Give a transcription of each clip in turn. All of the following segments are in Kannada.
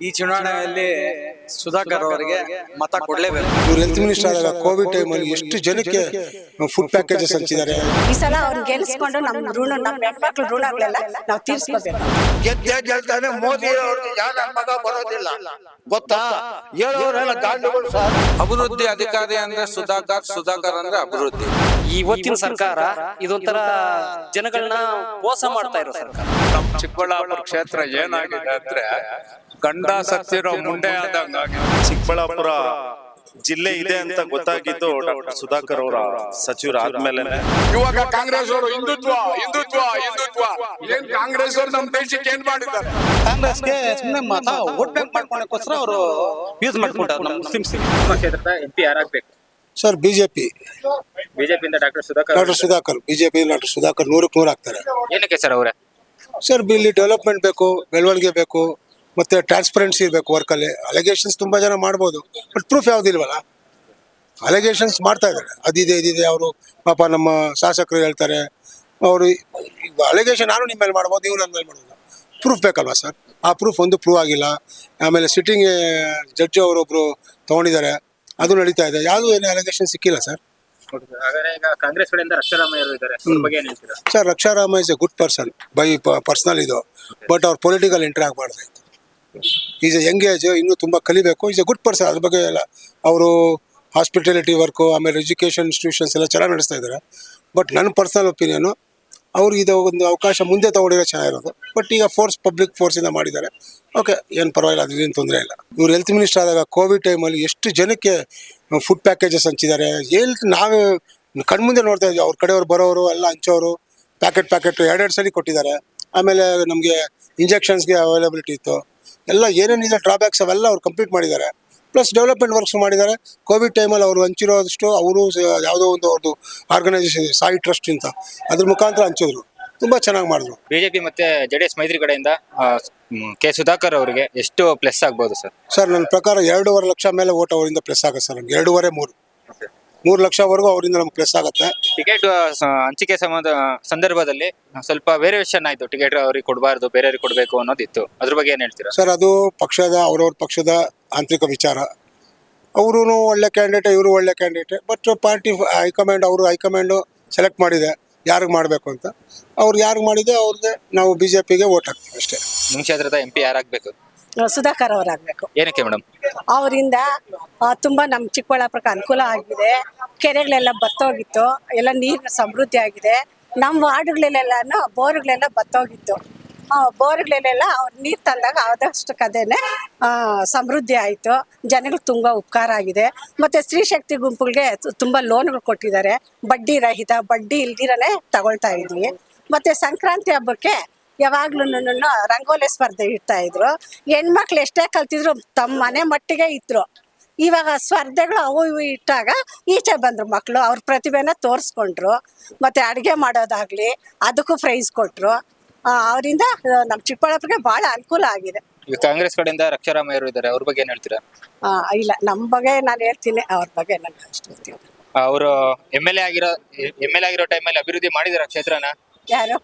ಈ ಚುನಾವಣೆಯಲ್ಲಿ ಸುಧಾಕರ್ ಅವರಿಗೆ ಮತ ಕೊಡಲೇಬೇಕು. ಇವ್ರು ಹೆಲ್ತ್ ಮಿನಿಸ್ಟರ್ ಆದಾಗ ಕೋವಿಡ್ ಟೈಮಲ್ಲಿ ಎಷ್ಟು ಜನಕ್ಕೆ ಫುಡ್ ಪ್ಯಾಕೇಜಸ್ ಹಂಚಿದ್ದಾರೆ? ಈ ಸಲ ಅವ್ರು ಗೆಲ್ಸ್ಕೊಂಡು ನಮ್ಮ ಋಣ ನಮ್ಮ ಹೆಣ್ಮಕ್ಳು ಋಣಗಳೆಲ್ಲ ನಾವು ತೀರಿಸ್ಕೋಬೇಕು. ಗೆದ್ದೇ ಗೆಲ್ತಾನೆ ಮೋದಿ ಅವ್ರಿಗೆ ಯಾರ ಮಗ ಬರೋದಿಲ್ಲ. ಗೊತ್ತಾ? ಹೇಳೋರೆಲ್ಲ ಗಾಂಡುಗಳು ಸರ್ ಅಭಿವೃದ್ಧಿ ಅಧಿಕಾರಿ ಅಂದ್ರೆ ಸುಧಾಕರ್ ಸುಧಾಕರ್ ಅಂದ್ರೆ ಅಭಿವೃದ್ಧಿ. ಇವತ್ತಿನ ಸರ್ಕಾರ ಇದೊಂಥರ ಜನಗಳನ್ನ ಮೋಸ ಮಾಡ್ತಾ ಇರೋ ಸರ್ಕಾರ. ನಮ್ಮ ಚಿಕ್ಕಬಳ್ಳಾಪುರ ಕ್ಷೇತ್ರ ಏನಾಗಿದೆ ಅಂದ್ರೆ ಗಂಡ ಸತ್ತಿರೋ ಮುಂಡೆ ಆದಂಗ ಚಿಕ್ಕಬಳ್ಳಾಪುರ ಜಿಲ್ಲೆ ಇದೆ ಅಂತ ಗೊತ್ತಾಗಿದ್ದು ಡಾಕ್ಟರ್ ಸುಧಾಕರ್ ಅವರ ಸಚಿವರಾದ್ಮೇಲೆ ಇವಾಗ ಕಾಂಗ್ರೆಸ್ ಅವರು ಹಿಂದುತ್ವ ಹಿಂದುತ್ವ ಹಿಂದುತ್ವ. ಏನ್ ಕಾಂಗ್ರೆಸ್ ಅವರು ನಮ್ಮ ದೇಶಕ್ಕೆ ಏನ್ ಮಾಡಿದ್ದಾರೆ? ಕಾಂಗ್ರೆಸ್ಗೆ ಸುಮ್ಮನೆ ಮತ ವೋಟ್ ಬ್ಯಾಂಕ್ ಮಾಡ್ಕೊಳಕ್ಕೋಸ್ಕರ ಅವರು ಯೂಸ್ ಮಾಡ್ಕೊಂಡಾರೆ ನಮ್ಮ ಮುಸ್ಲಿಮ್ಸ್ ನಮ್ಮ ಕ್ಷೇತ್ರದ ಎಂ ಪಿ ಯಾರಾಗ್ಬೇಕು? Sir BJP. ಬಿಜೆಪಿಯಿಂದ doctor Sudhakar doctor Sudhakar. BJP doctor Sudhakar ನೂರಕ್ಕೆ ನೂರು ಆಗ್ತಾರೆ ಏನಕ್ಕೆ ಸರ್ ಅವರೇ? ಸರ್ ಇಲ್ಲಿ ಡೆವಲಪ್ಮೆಂಟ್ ಬೇಕು ಬೆಳವಣಿಗೆ ಬೇಕು. ಮತ್ತೆ ಟ್ರಾನ್ಸ್ಪರೆನ್ಸಿ ಇರಬೇಕು ವರ್ಕಲ್ಲಿ ಅಲೆಗೇಷನ್ಸ್ ತುಂಬಾ ಜನ ಮಾಡ್ಬೋದು. ಬಟ್ ಪ್ರೂಫ್ ಯಾವುದಿಲ್ವಲ್ಲ ಅಲೆಗೇಷನ್ಸ್ ಮಾಡ್ತಾ ಇದ್ದಾರೆ. ಅದಿದೆ ಇದಿದೆ ಅವರು ಪಾಪ ನಮ್ಮ ಶಾಸಕರು ಹೇಳ್ತಾರೆ. ಅವರು ಅಲೆಗೇಷನ್ ನಾನು ನಿಮ್ಮ ಮೇಲೆ ಮಾಡ್ಬೋದು ನೀವು ನನ್ನ ಮೇಲೆ ಮಾಡ್ಬೋದು. ಪ್ರೂಫ್ ಬೇಕಲ್ವಾ ಸರ್ ಆ ಪ್ರೂಫ್ ಒಂದು ಪ್ರೂವ್ ಆಗಿಲ್ಲ. ಆಮೇಲೆ ಸಿಟ್ಟಿಂಗ್ ಜಡ್ಜ್ ಅವರೊಬ್ರು ತಗೊಂಡಿದ್ದಾರೆ. ಅದು ನಡೀತಾ ಇದೆ. ಯಾವುದೂ ಏನು ಅಲಿಗೇಷನ್ ಸಿಕ್ಕಿಲ್ಲ sir sir Raksharama is a good person by personal ಇದು. ಬಟ್ ಅವ್ರ ಪೊಲಿಟಿಕಲ್ ಎಂಟ್ರಿ ಆಗಬಾರ್ದು ಈಸ್ ಎ ಯಂಗ್ ಏಜ್ ಇನ್ನೂ ತುಂಬ ಕಲಿಬೇಕು. ಈಸ್ ಎ ಗುಡ್ ಪರ್ಸನ್ ಅದ್ರ ಬಗ್ಗೆ ಎಲ್ಲ ಅವರು ಹಾಸ್ಪಿಟಾಲಿಟಿ ವರ್ಕು ಆಮೇಲೆ ಎಜುಕೇಷನ್ ಇನ್ಸ್ಟಿಟ್ಯೂಷನ್ಸ್ ಎಲ್ಲ ಚೆನ್ನಾಗಿ ನಡೆಸ್ತಾ ಇದ್ದಾರೆ. ಬಟ್ ನನ್ನ ಪರ್ಸನಲ್ ಒಪಿನಿಯನು ಅವ್ರಿಗೆ ಇದು ಒಂದು ಅವಕಾಶ ಮುಂದೆ ತಗೊಂಡಿರೋ ಚೆನ್ನಾಗಿರೋದು. ಬಟ್ ಈಗ ಫೋರ್ಸ್ ಪಬ್ಲಿಕ್ ಫೋರ್ಸಿಂದ ಮಾಡಿದ್ದಾರೆ. ಓಕೆ ಏನು ಪರವಾಗಿಲ್ಲ ಅದೇನು ತೊಂದರೆ ಇಲ್ಲ. ಇವ್ರು ಹೆಲ್ತ್ ಮಿನಿಸ್ಟರ್ ಆದಾಗ ಕೋವಿಡ್ ಟೈಮಲ್ಲಿ ಎಷ್ಟು ಜನಕ್ಕೆ ಫುಡ್ ಪ್ಯಾಕೇಜಸ್ ಹಂಚಿದ್ದಾರೆ. ಎಲ್ಲಿ ನಾವೇ ಕಣ್ಮುಂದೆ ನೋಡ್ತಾ ಇದ್ವಿ. ಅವ್ರ ಕಡೆಯವ್ರು ಬರೋರು, ಎಲ್ಲ ಹಂಚೋರು. ಪ್ಯಾಕೆಟ್ ಪ್ಯಾಕೆಟ್ ಎರಡೆರಡು ಸಲ ಕೊಟ್ಟಿದ್ದಾರೆ. ಆಮೇಲೆ ನಮಗೆ ಇಂಜೆಕ್ಷನ್ಸ್ಗೆ ಅವೈಲಬಿಲಿಟಿ ಇತ್ತು. ಎಲ್ಲ ಏನೇನಿದೆ ಡ್ರಾಬ್ಯಾಕ್ಸ್ ಅವೆಲ್ಲ ಅವ್ರು ಕಂಪ್ಲೀಟ್ ಮಾಡಿದ್ದಾರೆ. ಪ್ಲಸ್ ಡೆವಲಪ್ಮೆಂಟ್ ವರ್ಕ್ಸ್ ಮಾಡಿದ್ದಾರೆ. ಕೋವಿಡ್ ಟೈಮಲ್ಲಿ ಅವರು ಹಂಚಿರೋದಷ್ಟು ಅವರು ಯಾವುದೋ ಒಂದು ಅವ್ರದ್ದು ಆರ್ಗನೈಸೇಷನ್ ಸಾಯಿ ಟ್ರಸ್ಟ್ ಅಂತ. ಅದ್ರ ಮುಖಾಂತರ ಹಂಚಿದ್ರು. ತುಂಬ ಚೆನ್ನಾಗಿ ಮಾಡಿದ್ರು. ಬಿಜೆಪಿ ಮತ್ತೆ ಜೆಡಿಎಸ್ ಮೈತ್ರಿ ಕಡೆಯಿಂದ ಕೆ ಸುಧಾಕರ್ ಅವರಿಗೆ ಎಷ್ಟು ಪ್ಲಸ್ ಆಗ್ಬೋದು ಸರ್? ಸರ್ ನನ್ನ ಪ್ರಕಾರ ಎರಡೂವರೆ ಲಕ್ಷ ಮೇಲೆ ಓಟ್ ಅವರಿಂದ ಪ್ಲಸ್ ಆಗುತ್ತೆ ಸರ್ ನಮ್ಗೆ ಎರಡೂವರೆ ಮೂರು. ಮೂರು ಲಕ್ಷವರೆಗೂ ಅವರಿಂದ ನಮ್ಗೆ ಪ್ಲಸ್ ಆಗುತ್ತೆ. ಟಿಕೆಟ್ ಹಂಚಿಕೆ ಸಂಬಂಧ ಸಂದರ್ಭದಲ್ಲಿ ಸ್ವಲ್ಪ ವೇರಿಯೇಷನ್ ಆಯ್ತು. ಟಿಕೆಟ್ ಅವ್ರಿಗೆ ಕೊಡಬಾರ್ದು ಬೇರೆಯವ್ರಿಗೆ ಕೊಡಬೇಕು ಅನ್ನೋದಿತ್ತು. ಅದ್ರ ಬಗ್ಗೆ ಏನು ಹೇಳ್ತೀರಾ? ಸರ್ ಅದು ಪಕ್ಷದ ಅವ್ರವ್ರ ಪಕ್ಷದ ಆಂತರಿಕ ವಿಚಾರ. ಅವರು ಒಳ್ಳೆ ಕ್ಯಾಂಡಿಡೇಟ್ ಇವರು ಒಳ್ಳೆ candidate but party high command ಅವರು ಹೈಕಮಾಂಡು ಸೆಲೆಕ್ಟ್ ಮಾಡಿದೆ. ಯಾರಿಗೆ ಮಾಡಬೇಕು ಅಂತ. ಅವ್ರು ಯಾರಿಗೆ ಮಾಡಿದೆ ಅವ್ರದ್ದೇ ನಾವು ಬಿ ಜೆ ಪಿಗೆ ಓಟ್ ಹಾಕ್ತೀವಿ ಅಷ್ಟೇ. ಮುಂಚೆ ಕ್ಷೇತ್ರದ ಎಂ ಪಿ ಯಾರಾಗ್ಬೇಕು? ಸುಧಾಕರ್ ಅವರಾಗಬೇಕು. ಏನಕ್ಕೆ ಮೇಡಮ್? ಅವರಿಂದ ತುಂಬಾ ನಮ್ಮ ಚಿಕ್ಕಬಳ್ಳಾಪುರಕ್ಕೆ ಅನುಕೂಲ ಆಗಿದೆ. ಕೆರೆಗಳೆಲ್ಲ ಬತ್ತೋಗಿತ್ತು. ಎಲ್ಲ ನೀರಿನ ಸಮೃದ್ಧಿ ಆಗಿದೆ. ನಮ್ಮ ವಾರ್ಡ್ಗಳಲ್ಲೆಲ್ಲಾನು ಬೋರ್ಗಳೆಲ್ಲ ಬತ್ತೋಗಿತ್ತು. ಆ ಬೋರ್ಗಳಲ್ಲೆಲ್ಲ ಅವ್ರು ನೀರು ತಂದಾಗ ಆದಷ್ಟು ಕದೇನೆ ಸಮೃದ್ಧಿ ಆಯಿತು. ಜನಗಳು ತುಂಬ ಉಪಕಾರ ಆಗಿದೆ. ಮತ್ತು ಸ್ತ್ರೀ ಶಕ್ತಿ ಗುಂಪುಗಳಿಗೆ ತುಂಬ ಲೋನ್ಗಳು ಕೊಟ್ಟಿದ್ದಾರೆ. ಬಡ್ಡಿ ರಹಿತ ಬಡ್ಡಿ ಇಲ್ದಿರನೇ ತಗೊಳ್ತಾ ಇದ್ವಿ. ಮತ್ತು ಸಂಕ್ರಾಂತಿ ಹಬ್ಬಕ್ಕೆ ಯಾವಾಗ್ಲೂ ರಂಗೋಲಿ ಸ್ಪರ್ಧೆ ಇಡ್ತಾ ಇದ್ರು. ಹೆಣ್ಮಕ್ಳು ಎಷ್ಟೇ ಕಲ್ತಿದ್ರು ತಮ್ಮ ಮನೆ ಮಟ್ಟಿಗೆ ಇದ್ರು. ಇವಾಗ ಸ್ಪರ್ಧೆಗಳು ಅವು ಇವು ಇಟ್ಟಾಗ ಈಚೆ ಬಂದ್ರು ಮಕ್ಕಳು ಅವ್ರ ಪ್ರತಿಭೆನ ತೋರಿಸ್ಕೊಂಡ್ರು. ಮತ್ತೆ ಅಡುಗೆ ಮಾಡೋದಾಗ್ಲಿ ಅದಕ್ಕೂ ಪ್ರೈಸ್ ಕೊಟ್ರು. ಅವರಿಂದ ನಮ್ಮ ಚಿಕ್ಕಬಳ್ಳಾಪುರಕ್ಕೆ ಬಹಳ ಅನುಕೂಲ ಆಗಿದೆ. ಈಗ ಕಾಂಗ್ರೆಸ್ ಕಡೆಯಿಂದ ರಕ್ಷಾರಾಮಯ್ಯರು ಇದ್ದಾರೆ. ಅವ್ರ ಬಗ್ಗೆ ಏನ್ ಹೇಳ್ತೀರಾ? ಆ, ಇಲ್ಲ. ನಮ್ಮ ಬಗ್ಗೆ ನಾನು ಹೇಳ್ತೀನಿ. ಅವ್ರ ಬಗ್ಗೆ ನನಗೆ ಅಷ್ಟು ಗೊತ್ತಿಲ್ಲ ಅವರು ಎಂ ಎಲ್ ಎ ಆಗಿರೋ ಎಂ ಎಲ್ ಎ ಆಗಿರೋ ಟೈಮಲ್ಲಿ ಅಭಿವೃದ್ಧಿ ಮಾಡಿದಾರ ಕ್ಷೇತ್ರನ? ಯಾರು?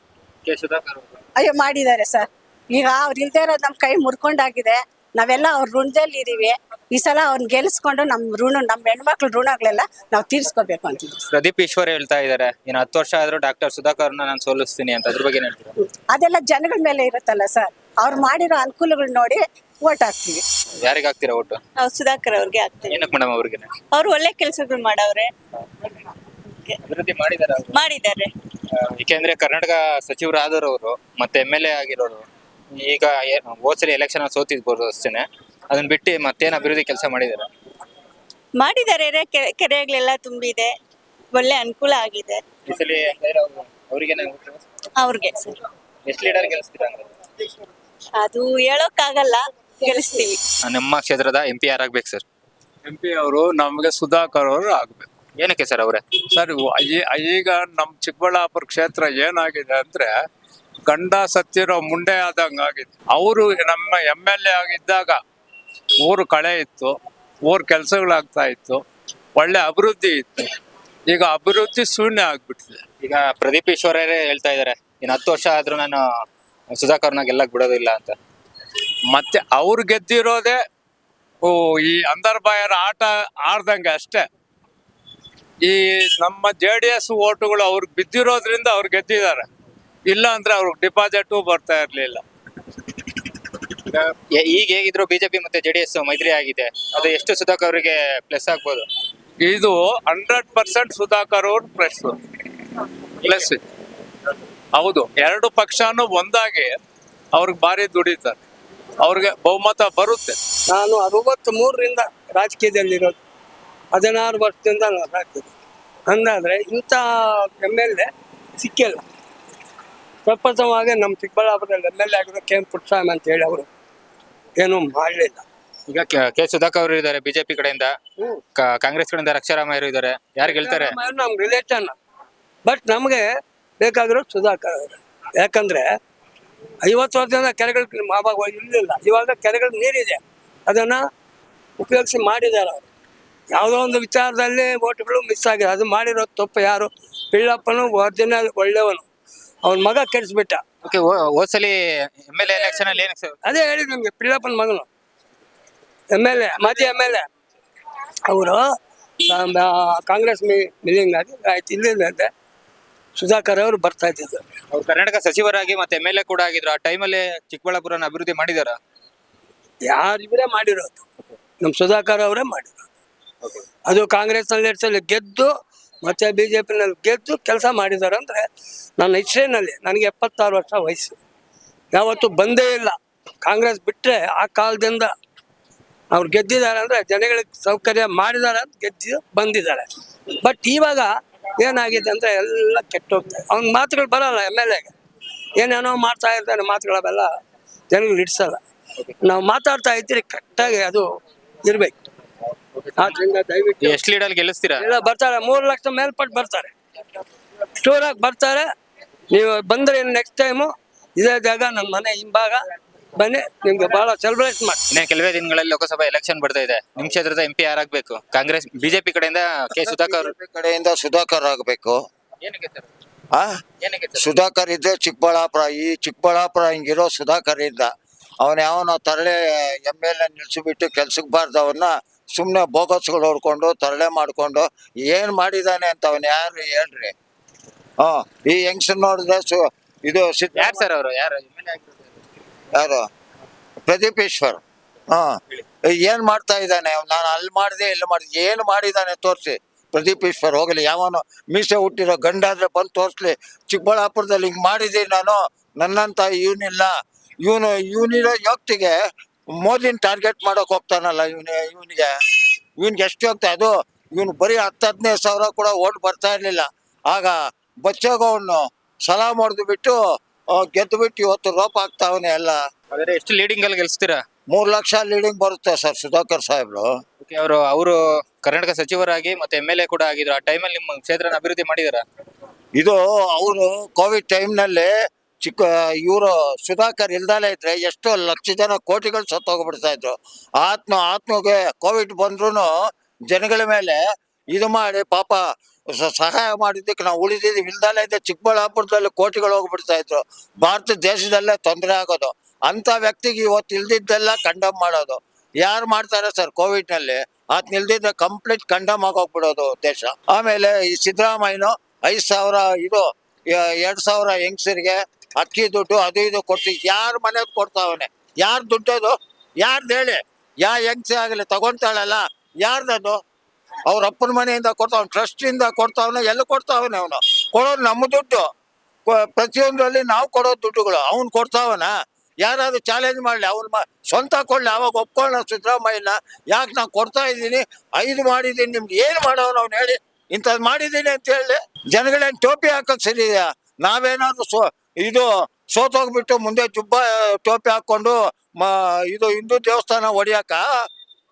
ಕೆ ಸುಧಾಕರ್ ಅವರು. ಅಯ್ಯೋ ಮಾಡಿದ್ದಾರೆ ಸರ್. ಈಗ ಅವ್ರು ಇಲ್ದೇ ಇರೋದು ನಮ್ಮ ಕೈ ಮುರ್ಕೊಂಡಾಗಿದೆ. ನಾವೆಲ್ಲ ಅವ್ರ ಋಣದಲ್ಲಿ ಇದೀವಿ. ಈ ಸಲ ಅವ್ರನ್ನ ಗೆಲ್ಸ್ಕೊಂಡು ನಮ್ಮ ಋಣ ನಮ್ಮ ಹೆಣ್ಮಕ್ಳು ಋಣಗಳೆಲ್ಲ ನಾವು ತೀರ್ಸ್ಕೋಬೇಕು ಅಂತ ಪ್ರದೀಪ್ ಈಶ್ವರ್ ಹೇಳ್ತಾ ಇದ್ದಾರೆ ಇನ್ನು ಹತ್ತು ವರ್ಷ ಆದ್ರೂ ಡಾಕ್ಟರ್ ಸುಧಾಕರ್ನ ನಾನು ಸೋಲಿಸ್ತೀನಿ ಅಂತ. ಅದ್ರ ಬಗ್ಗೆ ಏನ್ ಹೇಳ್ತೀರಾ? ಅದೆಲ್ಲ ಜನಗಳ ಮೇಲೆ ಇರುತ್ತಲ್ಲ ಸರ್. ಅವ್ರು ಮಾಡಿರೋ ಅನುಕೂಲಗಳು ನೋಡಿ ಓಟ್ ಹಾಕ್ತೀವಿ. ಯಾರಿಗೆ ಹಾಕ್ತೀರಾ ಒಟ್ಟು ನಾವು ಸುಧಾಕರ್ ಅವ್ರಿಗೆ ಆಗ್ತೇವೆ ಏನಕ್ಕೆ ಮೇಡಮ್ ಅವ್ರಿಗೆ? ಅವ್ರು ಒಳ್ಳೆ ಕೆಲಸಗಳು ಮಾಡವ್ರೆ. ಅಭಿವೃದ್ಧಿ ಮಾಡಿದ್ದಾರೆ. ಮಾಡಿದ್ದಾರೆ ಏಕೆಂದ್ರೆ ಕರ್ನಾಟಕ ಸಚಿವರಾದವರು ಅವರು ಮತ್ತೆ ಎಂ ಎಲ್ ಎ ಆಗಿರೋರು ಈಗ ಏ- ಹೋದ್ಸಲಿ ಎಲೆಕ್ಷನ್ ಸೋತಿದ್ಬೋದು ಅಷ್ಟೇನೆ. ಅದನ್ನ ಬಿಟ್ಟು ಮತ್ತೇನ್ ಅಭಿವೃದ್ಧಿ ಕೆಲಸ ಮಾಡಿದಾರೆ? ಮಾಡಿದ್ದಾರೆ ಕೆರೆ- ಕೆರೆಗಳೆಲ್ಲ ತುಂಬಿದೆ. ಒಳ್ಳೆ ಅನುಕೂಲ ಆಗಿದೆ. ಈ ಸಲ ಅವ್ರಿಗೆ ಅವ್ರಿಗೆ ಸರ್. ಎಷ್ಟು ಲೀಡರ್ ಗೆಲ್ಸ್ತೀರಾ ಹಂಗಾದ್ರೆ? ಅದು ಹೇಳೋಕ್ಕಾಗಲ್ಲ ಗೆಲ್ಲಿಸ್ತೀವಿ ನಮ್ಮ ಕ್ಷೇತ್ರದ ಎಂ ಪಿ ಯಾರಾಗ್ಬೇಕು ಸರ್? ಎಂ ಪಿ ಅವರು ನಮಗೆ ಸುಧಾಕರ್ ಅವರು ಆಗ್ಬೇಕು. ಏನಕ್ಕೆ ಸರ್ ಅವರೇ? ಸರ್ ಈ- ಈಗ ನಮ್ಮ ಚಿಕ್ಕಬಳ್ಳಾಪುರ ಕ್ಷೇತ್ರ ಏನಾಗಿದೆ ಅಂದ್ರೆ ಗಂಡ ಸತ್ತಿರೋ ಮುಂಡೆ ಆದಂಗೆ ಆಗಿದೆ. ಅವರು ನಮ್ಮ ಎಂ ಎಲ್ ಎ ಆಗಿದ್ದಾಗ ಊರು ಕಳೆ ಇತ್ತು ಊರ್ ಕೆಲಸಗಳಾಗ್ತಾ ಇತ್ತು ಒಳ್ಳೆ ಅಭಿವೃದ್ಧಿ ಇತ್ತು. ಈಗ ಅಭಿವೃದ್ಧಿ ಶೂನ್ಯ ಆಗ್ಬಿಟ್ಟಿದೆ. ಈಗ ಪ್ರದೀಪ್ ಈಶ್ವರರೇ ಹೇಳ್ತಾ ಇದ್ದಾರೆ ಇನ್ನು ಹತ್ತು ವರ್ಷ ಆದ್ರೂ ನಾನು ಸುಧಾಕರ್ನ ಎಲ್ಲ ಬಿಡೋದಿಲ್ಲ ಅಂತ. ಮತ್ತೆ ಅವ್ರು ಗೆದ್ದಿರೋದೇ ಓ ಈ ಅಂದರ್ಬಾಯರ ಆಟ ಆಡ್ದಂಗೆ ಅಷ್ಟೇ. ಈ ನಮ್ಮ ಜೆ ಡಿ ಎಸ್ ಓಟುಗಳು ಅವ್ರಿಗೆ ಬಿದ್ದಿರೋದ್ರಿಂದ ಅವ್ರು ಗೆದ್ದಿದ್ದಾರೆ. ಇಲ್ಲ ಅಂದ್ರೆ ಅವ್ರಿಗೆ ಡಿಪಾಸಿಟು ಬರ್ತಾ ಇರ್ಲಿಲ್ಲ. ಈಗ ಹೇಗಿದ್ರು ಬಿಜೆಪಿ ಮತ್ತೆ ಜೆಡಿಎಸ್ ಮೈತ್ರಿ ಆಗಿದೆ. ಅದು ಎಷ್ಟು ಸುಧಾಕರ್ ಅವರಿಗೆ ಪ್ಲಸ್ ಆಗ್ಬೋದು? ಇದು ಹಂಡ್ರೆಡ್ ಪರ್ಸೆಂಟ್ ಸುಧಾಕರ್ ಅವ್ರ ಪ್ಲಸ್ ಪ್ಲಸ್ ಹೌದು ಎರಡು ಪಕ್ಷನೂ ಒಂದಾಗಿ ಅವ್ರಿಗೆ ಭಾರಿ ದುಡಿತಾರೆ. ಅವ್ರಿಗೆ ಬಹುಮತ ಬರುತ್ತೆ. ನಾನು ಅರವತ್ತ್ ಮೂರರಿಂದ ರಾಜಕೀಯದಲ್ಲಿರೋದು. ಹದಿನಾರು ವರ್ಷದಿಂದ ನಾನು ರಾಜಕೀಯ ಅಂದಾದರೆ ಇಂಥ ಎಂ ಎಲ್ ಎ ಸಿಕ್ಕಿಲ್ಲ. ಪ್ರಪ್ರಥಮವಾಗಿ ನಮ್ಮ ಚಿಕ್ಕಬಳ್ಳಾಪುರದಲ್ಲಿ ಎಂ ಎಲ್ ಎ ಆಗಿರೋ ಕೆ ಎಂ ಪುಟ್ಟಸ್ವಾಮಿ ಅಂತ ಹೇಳಿ ಅವರು ಏನೂ ಮಾಡಲಿಲ್ಲ. ಈಗ ಕೆ- ಕೆ ಸುಧಾಕರ್ ಅವರು ಇದ್ದಾರೆ ಬಿಜೆಪಿ ಕಡೆಯಿಂದ. ಕಾ- ಕಾಂಗ್ರೆಸ್ ಕಡೆಯಿಂದ ರಕ್ಷಾರಾಮಯ್ಯರು ಇದ್ದಾರೆ. ಯಾರು ಗೆಲ್ತಾರೆ? ನಮ್ಮ ರಿಲೇಷನ್ ಬಟ್ ನಮಗೆ ಬೇಕಾಗಿರೋ ಸುಧಾಕರ್ ಅವರು. ಯಾಕಂದ್ರೆ ಐವತ್ತು ವರ್ಷದಿಂದ ಕೆರೆಗಳು ಆವಾಗ ಇರಲಿಲ್ಲ. ಇವಾಗ ಕೆರೆಗಳು ನೀರಿದೆ. ಅದನ್ನ ಉಪಯೋಗಿಸಿ ಮಾಡಿದ್ದಾರೆ ಅವರು. ಯಾವುದೋ ಒಂದು ವಿಚಾರದಲ್ಲಿ ಓಟ್ಗಳು ಮಿಸ್ ಆಗಿದೆ. ಅದು ಮಾಡಿರೋ ತಪ್ಪು ಯಾರು? ಪಿಳ್ಳಪ್ಪನು ಒರಿಜಿನಲ್ ಒಳ್ಳೆಯವನು. ಅವನ ಮಗ ಕೆಡಿಸ್ಬಿಟ್ಟ. ಓಕೆ ಹೋದ್ಸಲಿ ಎಂ ಎಲ್ ಎಲೆಕ್ಷನ್ ಅಲ್ಲಿ ಏನಕ್ಕೆ ಸರ್ ಅದೇ ಹೇಳಿದ್ ನಮ್ಗೆ ಪಿಳ್ಳಪ್ಪನ ಮಗನು. ಎಂ ಎಲ್ ಎ ಮಾಜಿ ಎಂ ಎಲ್ ಎ ಅವರು ಕಾಂಗ್ರೆಸ್ ಮಿ ಮಿಲಿಂಗ್ ಆಗಿ ಆಯ್ತು ಇಲ್ಲಿಂದ ಸುಧಾಕರ್ ಅವರು ಬರ್ತಾ ಇದ್ದಿದ್ದು. ಅವ್ರು ಕರ್ನಾಟಕ ಸಚಿವರಾಗಿ ಮತ್ತೆ ಎಂ ಎಲ್ ಎ ಕೂಡ ಆಗಿದ್ರು. ಆ ಟೈಮಲ್ಲಿ ಚಿಕ್ಕಬಳ್ಳಾಪುರನ ಅಭಿವೃದ್ಧಿ ಮಾಡಿದಾರ? ಯಾರಿವರೇ ಮಾಡಿರೋದು? ನಮ್ಮ ಸುಧಾಕರ್ ಅವರೇ ಮಾಡಿರೋದು. ಅದು ಕಾಂಗ್ರೆಸ್ನಲ್ಲಿ ಎರಡು ಸಲ ಗೆದ್ದು ಮತ್ತೆ ಬಿ ಜೆ ಪಿನಲ್ಲಿ ಗೆದ್ದು ಕೆಲಸ ಮಾಡಿದ್ದಾರೆ ಅಂದ್ರೆ ನನ್ನ ಹಿಸ್ಟ್ರಿನಲ್ಲಿ ನನಗೆ ಎಪ್ಪತ್ತಾರು ವರ್ಷ ವಯಸ್ಸು. ಯಾವತ್ತು ಬಂದೇ ಇಲ್ಲ. ಕಾಂಗ್ರೆಸ್ ಬಿಟ್ಟರೆ ಆ ಕಾಲದಿಂದ ಅವ್ರು ಗೆದ್ದಿದ್ದಾರೆ ಅಂದ್ರೆ ಜನಗಳಿಗೆ ಸೌಕರ್ಯ ಮಾಡಿದ್ದಾರೆ ಅಂತ ಗೆದ್ದು ಬಂದಿದ್ದಾರೆ. ಬಟ್ ಇವಾಗ ಏನಾಗಿದೆ ಅಂದ್ರೆ ಎಲ್ಲ ಕೆಟ್ಟೋಗ್ತದೆ ಅವ್ನ ಮಾತುಗಳು ಬರಲ್ಲ ಎಂ ಎಲ್ ಎಗೆ. ಏನೇನೋ ಮಾಡ್ತಾ ಇರ್ತಾನೆ ಮಾತುಗಳವೆಲ್ಲ ಜನಗಳು ಇಡ್ಸಲ್ಲ ನಾವು ಮಾತಾಡ್ತಾ ಇದ್ದೀರಿ ಕರೆಕ್ಟಾಗಿ ಅದು ಇರ್ಬೇಕು. ಆದ್ರಿಂದ ದಯವಿಟ್ಟು ಎಷ್ಟು ಲೀಡಲ್ಲಿ ಗೆಲ್ಲಿಸ್ತೀರಾ? ಎಲ್ಲ ಬರ್ತಾರೆ. ಮೂರು ಲಕ್ಷ ಮೇಲ್ಪಟ್ಟು ಬರ್ತಾರೆ. ಸ್ಟೋರಾಗಿ ಬರ್ತಾರೆ. ನೀವು ಬಂದ್ರೆ ನೆಕ್ಸ್ಟ್ ಟೈಮು ಇದೇ ಜಾಗ ನಮ್ಮ ಮನೆ ಹಿಂಭಾಗ. ಬನ್ನಿ ನಿಮ್ಗೆ ಬಹಳ ಸೆಲೆಬ್ರೇಟ್ ಮಾಡಿ ಇನ್ನ ಕೆಲವೇ ದಿನಗಳಲ್ಲಿ ಲೋಕಸಭಾ ಎಲೆಕ್ಷನ್ ಬರ್ತಾ ಇದೆ. ನಿಮ್ ಕ್ಷೇತ್ರದ ಎಂ ಪಿ ಯಾರಾಗ್ಬೇಕು ಕಾಂಗ್ರೆಸ್ ಬಿಜೆಪಿ ಕಡೆಯಿಂದ ಕೆ ಸುಧಾಕರ್. BJP ಕಡೆಯಿಂದ ಸುಧಾಕರ್ ಆಗ್ಬೇಕು. ಏನಕ್ಕೆ ಸರ್? ಆ? ಏನಕ್ಕೆ ಸರ್? ಸುಧಾಕರ್ ಇದ್ರೆ ಚಿಕ್ಕಬಳ್ಳಾಪುರ. ಈ ಚಿಕ್ಕಬಳ್ಳಾಪುರ ಹಿಂಗಿರೋ ಸುಧಾಕರ್ ಇದ್ದ ಅವನ ಯಾವನೋ ತರಲೆ ಎಂ ಎಲ್ ಎ ನಿಲ್ಸಿಬಿಟ್ಟು ಕೆಲ್ಸಕ್ಕೆ ಬಾರ್ದವನ್ನ ಸುಮ್ಮನೆ ಬೋಗಸ್ಗಳು ಹೊಡ್ಕೊಂಡು ತರಳೆ ಮಾಡ್ಕೊಂಡು ಏನ್ ಮಾಡಿದಾನೆ ಅಂತ ಅವನು ಯಾರು ಹೇಳ್ರಿ? ಹಾ ಈ ಹೆಂಗ್ಸರ್ ನೋಡಿದ್ರೆ ಸು ಇದು ಸಿದ್ಧ ಯಾರು ಸರ್ ಅವರು? ಯಾರು? ಯಾರು? ಪ್ರದೀಪ್ ಈಶ್ವರ್. ಹಾ ಏನ್ ಮಾಡ್ತಾ ಇದ್ದಾನೆ? ನಾನು ಅಲ್ಲಿ ಮಾಡಿದೆ ಇಲ್ಲಿ ಮಾಡಿದೆ ಏನು ಮಾಡಿದ್ದಾನೆ ತೋರಿಸಿ. ಪ್ರದೀಪ್ ಈಶ್ವರ್ ಹೋಗಲಿ ಯಾವನು ಮೀಸೆ ಹುಟ್ಟಿರೋ ಗಂಡಾದ್ರೆ ಬಂದು ತೋರಿಸ್ಲಿ. ಚಿಕ್ಕಬಳ್ಳಾಪುರದಲ್ಲಿ ಹಿಂಗೆ ಮಾಡಿದ್ದೀನಿ ನಾನು ನನ್ನಂತ ಇವನಿಲ್ಲ. ಇವನು ಇವನಿರೋ ಯೋಕ್ತಿಗೆ ಮೋದಿನ ಟಾರ್ಗೆಟ್ ಮಾಡೋಕ್ ಹೋಗ್ತಾನಲ್ಲ ಇವನು ಇವನಿಗೆ. ಇವನ್ಗೆ ಎಷ್ಟು ಹೋಗ್ತಾ ಅದು? ಇವನು ಬರೀ ಹತ್ತು ಹದಿನೈದು ಸಾವಿರ ಕೂಡ ಓಟ್ ಬರ್ತಾ ಇರಲಿಲ್ಲ. ಆಗ ಬಚ್ಚೋಗ ಅವನು ಸಲಾಮ್ ಹೊಡೆದು ಬಿಟ್ಟು ಗೆದ್ದು ಬಿಟ್ಟು ಇವತ್ತು ರೋಪ್ ಆಗ್ತಾವನೆ ಎಲ್ಲ. ಆದರೆ ಎಷ್ಟು ಲೀಡಿಂಗ್ ಅಲ್ಲಿ ಗೆಲ್ಸ್ತೀರಾ? ಮೂರ್ ಲಕ್ಷ ಲೀಡಿಂಗ್ ಬರುತ್ತೆ ಸರ್ ಸುಧಾಕರ್ ಸಾಹೇಬ್ರು. ಓಕೆ ಅವರು ಅವರು ಕರ್ನಾಟಕ ಸಚಿವರಾಗಿ ಮತ್ತೆ ಎಂ ಎಲ್ ಎ ಕೂಡ ಆಗಿದ್ರು. ಆ ಟೈಮಲ್ಲಿ ನಿಮ್ಮ ಕ್ಷೇತ್ರನ ಅಭಿವೃದ್ಧಿ ಮಾಡಿದಾರ? ಇದು ಅವರು ಕೋವಿಡ್ ಟೈಮ್ನಲ್ಲಿ ಚಿಕ್ಕ, ಇವರು ಸುಧಾಕರ್ ಇಲ್ದಲೇ ಇದ್ರೆ ಎಷ್ಟೋ ಲಕ್ಷ ಜನ ಕೋಟಿಗಳು ಸತ್ತೋಗ್ಬಿಡ್ತಾ ಇದ್ರು. ಆತ್ಮ ಆತ್ಮಗೆ ಕೋವಿಡ್ ಬಂದ್ರೂ ಜನಗಳ ಮೇಲೆ ಇದು ಮಾಡಿ ಪಾಪ ಸಹಾಯ ಮಾಡಿದ್ದಕ್ಕೆ ನಾವು ಉಳಿದಿದ್ದೀವಿ. ಇಲ್ದಲೇ ಇದ್ದೆ ಚಿಕ್ಕಬಳ್ಳಾಪುರದಲ್ಲಿ ಕೋಟಿಗಳು ಹೋಗ್ಬಿಡ್ತಾ ಇದ್ರು. ಭಾರತ ದೇಶದಲ್ಲೇ ತೊಂದರೆ ಆಗೋದು. ಅಂತ ವ್ಯಕ್ತಿಗೆ ಇವತ್ತು ಇಲ್ದಿದ್ದೆಲ್ಲ ಕಂಡಮ್ ಮಾಡೋದು. ಯಾರು ಮಾಡ್ತಾರೆ ಸರ್ ಕೋವಿಡ್ನಲ್ಲಿ ಆತ್ ನಿಲ್ದಿದ್ರೆ ಕಂಪ್ಲೀಟ್ ಕಂಡಮ್ ಆಗೋಗ್ಬಿಡೋದು ದೇಶ. ಆಮೇಲೆ ಈ ಸಿದ್ದರಾಮಯ್ಯನು ಐದು ಸಾವಿರ ಇದು ಎರಡು ಸಾವಿರ ಹೆಂಗಸರಿಗೆ ಅಕ್ಕಿ ದುಡ್ಡು ಅದು ಇದು ಕೊಡ್ತಿ. ಯಾರ ಮನೆ ಕೊಡ್ತಾವನೆ? ಯಾರು ದುಡ್ಡದು? ಯಾರ್ದು ಹೇಳಿ? ಯಾ ಹೆಂಗ್ಸೆ ಆಗಲಿ, ತಗೊಂತಾಳಲ್ಲ? ಯಾರ್ದದು? ಅವ್ರ ಅಪ್ಪನ ಮನೆಯಿಂದ ಕೊಡ್ತಾವ ಟ್ರಸ್ಟಿಂದ ಕೊಡ್ತಾವನೆ, ಎಲ್ಲ ಕೊಡ್ತಾವನೆ ಅವನು? ಕೊಡೋದು ನಮ್ಮ ದುಡ್ಡು. ಪ್ರತಿಯೊಂದರಲ್ಲಿ ನಾವು ಕೊಡೋ ದುಡ್ಡುಗಳು. ಅವ್ನು ಕೊಡ್ತಾವನ? ಯಾರಾದ್ರೂ ಚಾಲೆಂಜ್ ಮಾಡಲಿ, ಅವ್ನ ಸ್ವಂತ ಕೊಡ್ಲಿ. ಅವಾಗ ಒಪ್ಕೊಳ್ಳ ಸಿದ್ದರಾಮಯ್ಯನ. ಯಾಕೆ ನಾನು ಕೊಡ್ತಾ ಇದ್ದೀನಿ? ಐದು ಮಾಡಿದ್ದೀನಿ. ನಿಮ್ಗೆ ಏನು ಮಾಡೋನು ಅವ್ನು ಹೇಳಿ? ಇಂಥದ್ದು ಮಾಡಿದ್ದೀನಿ ಅಂತ ಹೇಳಿ. ಜನಗಳೇನು ಟೋಪಿ ಹಾಕೋದು ಸರಿ ನಾವೇನಾದ್ರು ಇದು ಸೋತೋಗ್ಬಿಟ್ಟು ಮುಂದೆ ಜುಬ್ಬ ಟೋಪಿ ಹಾಕೊಂಡು ಮ ಇದು ಹಿಂದೂ ದೇವಸ್ಥಾನ ಹೊಡಿಯಾಕ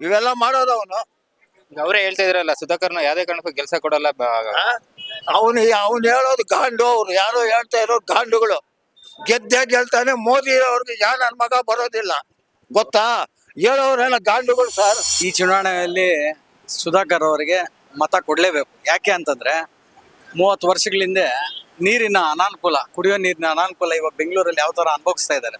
ಇವೆಲ್ಲ ಮಾಡೋದು ಅವನು. ಅವರೇ ಹೇಳ್ತಾ ಇದ್ರಲ್ಲ ಸುಧಾಕರ್ನ ಯಾವ್ದೇ ಕಾರಣಕ್ಕೂ ಕೆಲಸ ಕೊಡಲ್ಲ ಅವನ್ ಅವನು ಅವನು ಹೇಳೋದು ಗಾಂಡು ಅವ್ರು ಯಾರೋ ಹೇಳ್ತಾ ಇರೋ ಗಾಂಡುಗಳು. ಗೆದ್ದೆ ಗೆಲ್ತಾನೆ ಮೋದಿ ಅವ್ರಿಗೆ ಯಾ ನನ್ನ ಮಗ ಬರೋದಿಲ್ಲ. ಗೊತ್ತಾ? ಹೇಳೋರೆಲ್ಲ ಗಾಂಡುಗಳು ಸರ್. ಈ ಚುನಾವಣೆಯಲ್ಲಿ ಸುಧಾಕರ್ ಅವರಿಗೆ ಮತ ಕೊಡ್ಲೇಬೇಕು. ಯಾಕೆ ಅಂತಂದ್ರೆ ಮೂವತ್ತು ವರ್ಷಗಳ ಹಿಂದೆ ನೀರಿನ ಅನಾನುಕೂಲ, ಕುಡಿಯೋ ನೀರಿನ ಅನಾನುಕೂಲ ಇವಾಗ ಬೆಂಗಳೂರಲ್ಲಿ ಯಾವ ತರ ಅನುಭವಿಸ್ತಾ ಇದ್ದಾರೆ?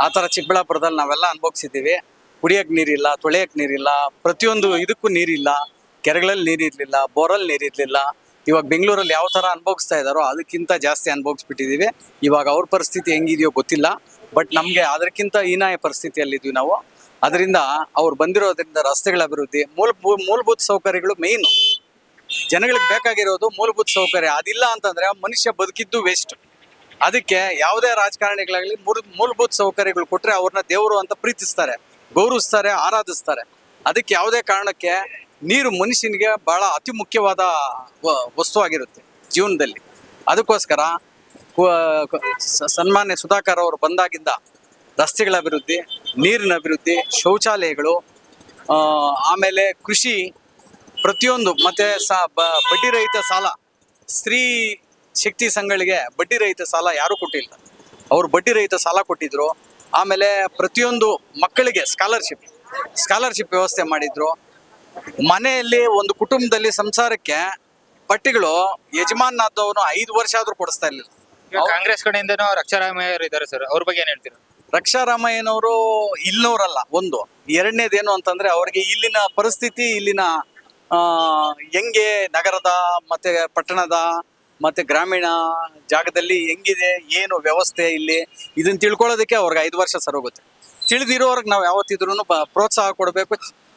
ಆ ಥರ ಚಿಕ್ಕಬಳ್ಳಾಪುರದಲ್ಲಿ ನಾವೆಲ್ಲ ಅನುಭವಿಸಿದ್ದೀವಿ. ಕುಡಿಯೋಕೆ ನೀರಿಲ್ಲ ತೊಳೆಯೋಕೆ ನೀರಿಲ್ಲ, ಪ್ರತಿಯೊಂದು ಇದಕ್ಕೂ ನೀರಿಲ್ಲ, ಕೆರೆಗಳಲ್ಲಿ ನೀರಿರಲಿಲ್ಲ ಬೋರಲ್ಲಿ ನೀರಿರಲಿಲ್ಲ. ಇವಾಗ ಬೆಂಗಳೂರಲ್ಲಿ ಯಾವ ಥರ ಅನುಭವಿಸ್ತಾ ಇದ್ದಾರೋ ಅದಕ್ಕಿಂತ ಜಾಸ್ತಿ ಅನುಭವಿಸ್ಬಿಟ್ಟಿದ್ದೀವಿ. ಇವಾಗ ಅವ್ರ ಪರಿಸ್ಥಿತಿ ಹೆಂಗಿದೆಯೋ ಗೊತ್ತಿಲ್ಲ. ಬಟ್ ನಮಗೆ ಅದಕ್ಕಿಂತ ಹೀನಾಯ ಪರಿಸ್ಥಿತಿಯಲ್ಲಿದ್ವಿ ನಾವು. ಅದರಿಂದ ಅವ್ರು ಬಂದಿರೋದ್ರಿಂದ ರಸ್ತೆಗಳ ಅಭಿವೃದ್ಧಿ, ಮೂಲ ಮೂಲಭೂತ ಸೌಕರ್ಯಗಳು ಮೇಯ್ನು ಜನಗಳಿಗೆ ಬೇಕಾಗಿರೋದು ಮೂಲಭೂತ ಸೌಕರ್ಯ. ಅದಿಲ್ಲ ಅಂತಂದ್ರೆ ಮನುಷ್ಯ ಬದುಕಿದ್ದು ವೇಸ್ಟ್ ಅದಕ್ಕೆ ಯಾವುದೇ ರಾಜಕಾರಣಿಗಳಾಗಲಿ ಮೂಲ ಮೂಲಭೂತ ಸೌಕರ್ಯಗಳು ಕೊಟ್ಟರೆ ಅವ್ರನ್ನ ದೇವರು ಅಂತ ಪ್ರೀತಿಸ್ತಾರೆ, ಗೌರವಿಸ್ತಾರೆ, ಆರಾಧಿಸ್ತಾರೆ. ಅದಕ್ಕೆ ಯಾವುದೇ ಕಾರಣಕ್ಕೆ ನೀರು ಮನುಷ್ಯನಿಗೆ ಬಹಳ ಅತಿ ಮುಖ್ಯವಾದ ವಸ್ತು ಆಗಿರುತ್ತೆ ಜೀವನದಲ್ಲಿ. ಅದಕ್ಕೋಸ್ಕರ ಸನ್ಮಾನ್ಯ ಸುಧಾಕರ್ ಅವರು ಬಂದಾಗಿಂದ ರಸ್ತೆಗಳ ಅಭಿವೃದ್ಧಿ, ನೀರಿನ ಅಭಿವೃದ್ಧಿ, ಶೌಚಾಲಯಗಳು ಆಮೇಲೆ ಕೃಷಿ ಪ್ರತಿಯೊಂದು ಮತ್ತೆ ಸಾ ಬಡ್ಡಿ ರಹಿತ ಸಾಲ ಸ್ತ್ರೀ ಶಕ್ತಿ ಸಂಘಗಳಿಗೆ ಬಡ್ಡಿ ರಹಿತ ಸಾಲ ಯಾರೂ ಕೊಟ್ಟಿಲ್ಲ. ಅವರು ಬಡ್ಡಿ ರಹಿತ ಸಾಲ ಕೊಟ್ಟಿದ್ರು ಆಮೇಲೆ ಪ್ರತಿಯೊಂದು ಮಕ್ಕಳಿಗೆ ಸ್ಕಾಲರ್ಶಿಪ್ ಸ್ಕಾಲರ್ಶಿಪ್ ವ್ಯವಸ್ಥೆ ಮಾಡಿದ್ರು. ಮನೆಯಲ್ಲಿ ಒಂದು ಕುಟುಂಬದಲ್ಲಿ ಸಂಸಾರಕ್ಕೆ ಪಟ್ಟಿಗಳು ಯಜಮಾನಾದವನು ಐದು ವರ್ಷ ಆದ್ರೂ ಕೊಡಿಸ್ತಾ ಇರ್ಲಿಲ್ಲ. ಕಾಂಗ್ರೆಸ್ ಕಡೆಯಿಂದನೂ ರಕ್ಷಾರಾಮಯ್ಯ ಇದ್ದಾರೆ ಸರ್ ಅವ್ರ ಬಗ್ಗೆ ಏನ್ ಹೇಳ್ತೀರಾ? ರಕ್ಷಾರಾಮಯ್ಯನವರು ಇಲ್ಲಿನವರಲ್ಲ ಒಂದು. ಎರಡನೇದೇನು ಅಂತಂದ್ರೆ ಅವ್ರಿಗೆ ಇಲ್ಲಿನ ಪರಿಸ್ಥಿತಿ ಇಲ್ಲಿನ ಹೆಂಗೆ ನಗರದ ಮತ್ತೆ ಪಟ್ಟಣದ ಮತ್ತೆ ಗ್ರಾಮೀಣ ಜಾಗದಲ್ಲಿ ಹೆಂಗಿದೆ ಏನು ವ್ಯವಸ್ಥೆ ಇಲ್ಲಿ ಇದನ್ನ ತಿಳ್ಕೊಳ್ಳೋದಕ್ಕೆ ಅವ್ರಿಗೆ ಐದು ವರ್ಷ ಸರೋಗುತ್ತೆ ತಿಳಿದಿರೋರ್ಗೆ ನಾವು ಯಾವತ್ತಿದ್ರು ಪ್ರೋತ್ಸಾಹ ಕೊಡಬೇಕು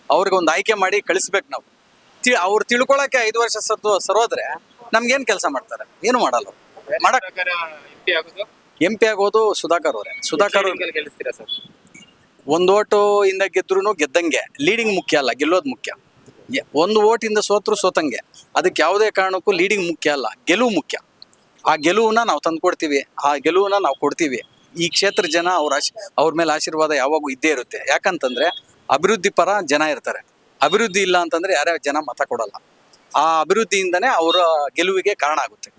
ಅವ್ರಿಗೆ ಒಂದು ಆಯ್ಕೆ ಮಾಡಿ ಕಳಿಸ್ಬೇಕು ನಾವು. ತಿ ಅವ್ರು ತಿಳ್ಕೊಳಕ್ಕೆ ಐದು ವರ್ಷ ಸರ್ದು ಸರೋದ್ರೆ ನಮ್ಗೇನ್ ಕೆಲಸ ಮಾಡ್ತಾರೆ? ಏನು ಮಾಡಲ್ಲ. ಮಾಡಕ್ ಎಂಪಿ ಆಗೋದು? ಎಂ ಪಿ ಆಗೋದು ಸುಧಾಕರ್ ಅವರೇ. ಸುಧಾಕರ್ ಒಂದು ಓಟು ಇಂದ ಗೆದ್ರು ಗೆದ್ದಂಗೆ. ಲೀಡಿಂಗ್ ಮುಖ್ಯ ಅಲ್ಲ ಗೆಲ್ಲೋದು ಮುಖ್ಯ. ಒಂದು ಓಟಿಂದ ಸೋತ್ರು ಸೋತಂಗೆ. ಅದಕ್ಕೆ ಯಾವುದೇ ಕಾರಣಕ್ಕೂ ಲೀಡಿಂಗ್ ಮುಖ್ಯ ಅಲ್ಲ, ಗೆಲುವು ಮುಖ್ಯ. ಆ ಗೆಲುವನ್ನ ನಾವು ತಂದ್ಕೊಡ್ತೀವಿ ಆ ಗೆಲುವನ್ನ ನಾವು ಕೊಡ್ತೀವಿ. ಈ ಕ್ಷೇತ್ರ ಜನ ಅವ್ರ ಆಶ್, ಅವ್ರ ಮೇಲೆ ಆಶೀರ್ವಾದ ಯಾವಾಗೂ ಇದ್ದೇ ಇರುತ್ತೆ. ಯಾಕಂತಂದ್ರೆ ಅಭಿವೃದ್ಧಿ ಪರ ಜನ ಇರ್ತಾರೆ. ಅಭಿವೃದ್ಧಿ ಇಲ್ಲ ಅಂತಂದ್ರೆ ಯಾರ್ಯಾವ ಜನ ಮತ ಕೊಡಲ್ಲ. ಆ ಅಭಿವೃದ್ಧಿಯಿಂದನೇ ಅವರ ಗೆಲುವಿಗೆ ಕಾರಣ ಆಗುತ್ತೆ.